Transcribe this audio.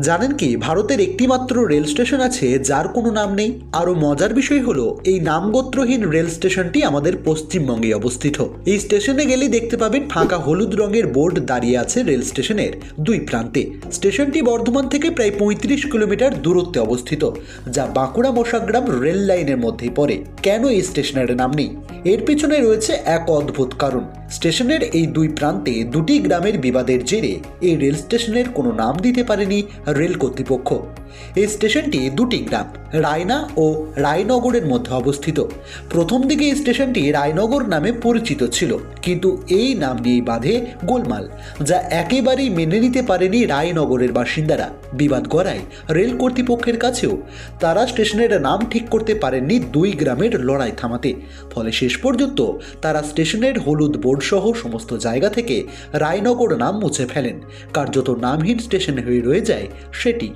জানেন কি, ভারতের একটিমাত্র রেল স্টেশন আছে যার কোনো নাম নেই। আরও মজার বিষয় হলো, এই নামগোত্রহীন রেল স্টেশনটি আমাদের পশ্চিমবঙ্গে অবস্থিত। এই স্টেশনে গেলে দেখতে পাবেন ফাঁকা হলুদ রঙের বোর্ড দাঁড়িয়ে আছে রেল স্টেশনের দুই প্রান্তে। স্টেশনটি বর্ধমান থেকে প্রায় পঁয়ত্রিশ কিলোমিটার দূরত্বে অবস্থিত, যা বাঁকুড়া মশাগ্রাম রেল লাইনের মধ্যেই পড়ে। কেন এই স্টেশনের নাম নেই? এর পিছনে রয়েছে এক অদ্ভুত কারণ। স্টেশনের এই দুই প্রান্তে দুটি গ্রামের বিবাদের জেরে এই রেল স্টেশনের কোনো নাম দিতে পারেনি রেল কর্তৃপক্ষ। এই স্টেশনটি দুটি গ্রাম, রায়না ও রায়নগরের মধ্যে অবস্থিত। প্রথম দিকে এই স্টেশনটি রায়নগর নামে পরিচিত ছিল, কিন্তু এই নাম নিয়েই বাঁধে গোলমাল, যা একেবারেই মেনে নিতে পারেনি রায়নগরের বাসিন্দারা। বিবাদ গড়ায় রেল কর্তৃপক্ষের কাছেও তারা স্টেশনের নাম ঠিক করতে পারেননি দুই গ্রামের লড়াই থামাতে। ফলে শেষ পর্যন্ত তারা স্টেশনের হলুদ বোর্ড সহ সমস্ত জায়গা থেকে রায়নগর নাম মুছে ফেলেন। কার্যত নামহীন স্টেশন হয়ে রয়ে যায় সেটি।